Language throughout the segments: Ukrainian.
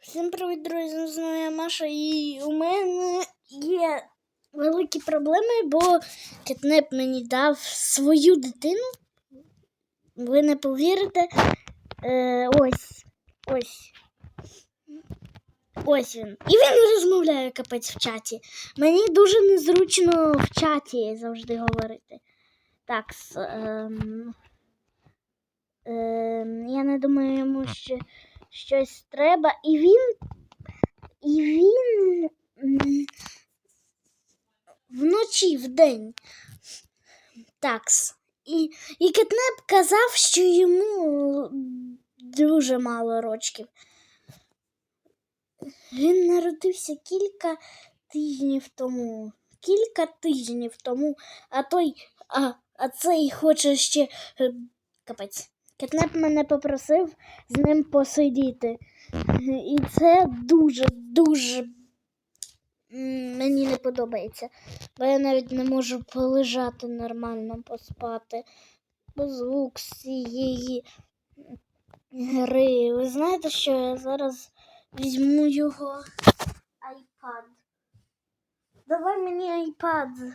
Всім привіт, друзі! З вами я Маша, і у мене є великі проблеми, бо кетнеп мені дав свою дитину. Ви не повірите. Е, ось. Ось. Ось він. І він розмовляє капець в чаті. Мені дуже незручно в чаті завжди говорити. Так, ем, ем, я не думаю, йому ще щось треба. І він. І він вночі, вдень. Такс. І, і Кетнеп казав, що йому дуже мало рочків. Він народився кілька тижнів тому. Кілька тижнів тому, а той, а, а цей хоче ще е, капець. Кетнеп мене попросив з ним посидіти. І це дуже, дуже мені не подобається. Бо я навіть не можу полежати нормально, поспати. Бо звук цієї гри. Ви знаєте, що я зараз візьму його iPad. Давай мені iPad.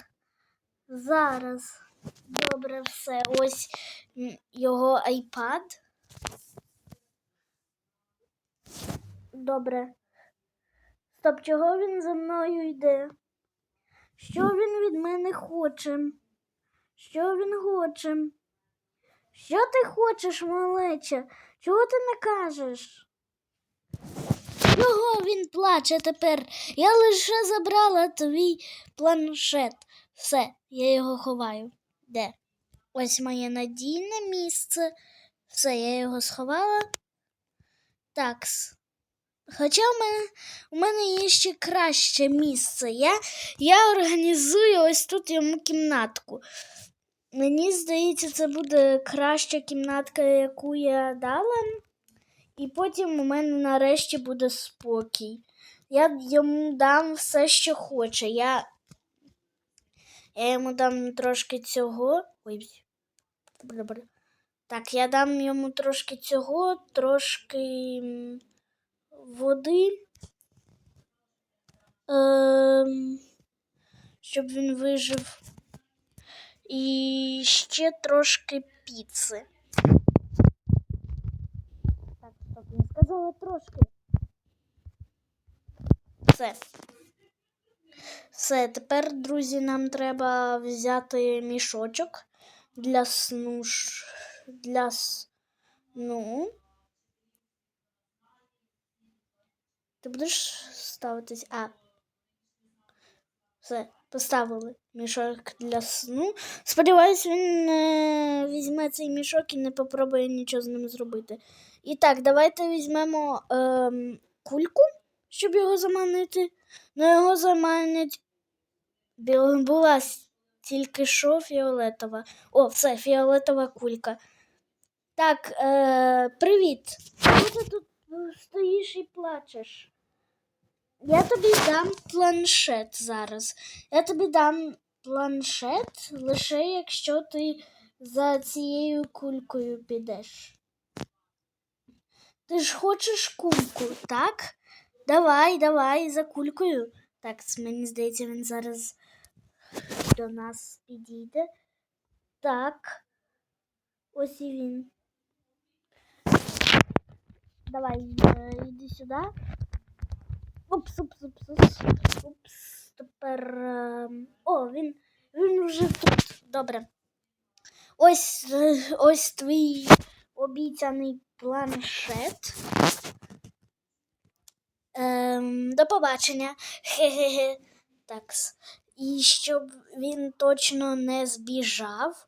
Зараз. Добре, все. Ось його iPad. Добре. Стоп, чого він за мною йде? Що він від мене хоче? Що він хоче? Що ти хочеш, малеча? Чого ти не кажеш? Чого він плаче тепер? Я лише забрала твій планшет. Все, я його ховаю. Де? Ось моє надійне місце. Все, я його сховала. Такс. Хоча в мене, у мене є ще краще місце. Я, я організую ось тут йому кімнатку. Мені здається, це буде краща кімнатка, яку я дала. І потім у мене нарешті буде спокій. Я йому дам все, що хоче. Я, я йому дам трошки цього. Ой, добре. Так, я дам йому трошки цього, трошки води. Ем, щоб він вижив. І ще трошки піци. Так, стоп, не сказала трошки. Все. Все, тепер, друзі, нам треба взяти мішочок для сну. Для сну. Ти будеш ставитись? А. Все, поставили мішок для сну. Сподіваюсь, він не візьме цей мішок і не попробує нічого з ним зробити. І так, давайте візьмемо ем, кульку, щоб його заманити. Ну, його заманять. Була тільки що фіолетова. О, все, фіолетова кулька. Так, е, привіт. Чого ти тут е, стоїш і плачеш? Я тобі дам планшет зараз. Я тобі дам планшет лише якщо ти за цією кулькою підеш. Ти ж хочеш кульку, так? Давай, давай за кулькою. Так, мені здається, він зараз до нас підійде. Так. Ось і він. Давай, е, йди сюди. Упс, упс, упс, упс. Упс. Тепер. е, О, він, він вже тут. Добре. Ось, е, ось твій обіцяний планшет. Ем, до побачення. Хе-хе-хе. Такс. І щоб він точно не збіжав,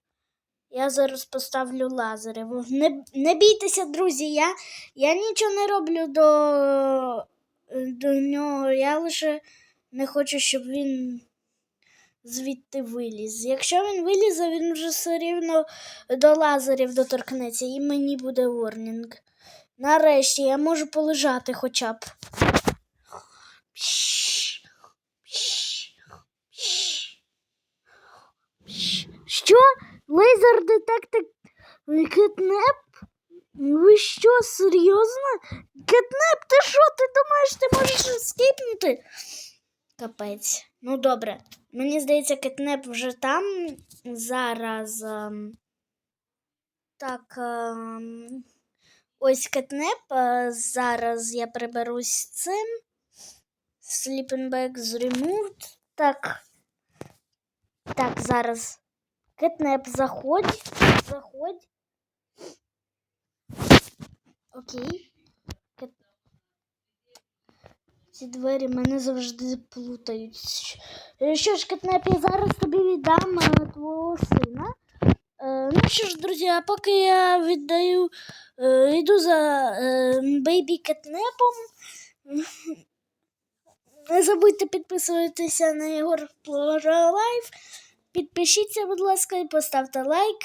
я зараз поставлю лазери. Не, не бійтеся, друзі, я, я нічого не роблю до, до нього. Я лише не хочу, щоб він звідти виліз. Якщо він вилізе, він вже все рівно до лазерів доторкнеться, і мені буде ворнінг. Нарешті я можу полежати хоча б. Що? Лазер детектор кетнеп? Ви що, серйозно? Кетнеп, ти що, ти думаєш, ти можеш скипнути? Капець. Ну добре. Мені здається, кетнеп вже там. Зараз. ем, Так. ем, Ось кетнеп. е, Зараз я приберусь з цим. Sleeping bags removed. Так. Так, зараз. Кетнеп, заходь. Заходь. Окей. Кет... Ці двері мене завжди плутають. Е, Що ж, Кетнеп, я зараз тобі віддам е, твого сина. Е, ну що ж, друзі, а поки я віддаю, йду за бейбі кетнепом. Не забудьте підписуватися на Єгор Плора Лайф. Підпишіться, будь ласка, і поставте лайк.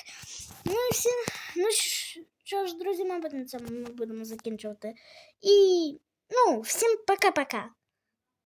Ну і всі. Ну щ- що ж, друзі, мабуть, на цьому ми будемо закінчувати. І ну, всім пока-пока.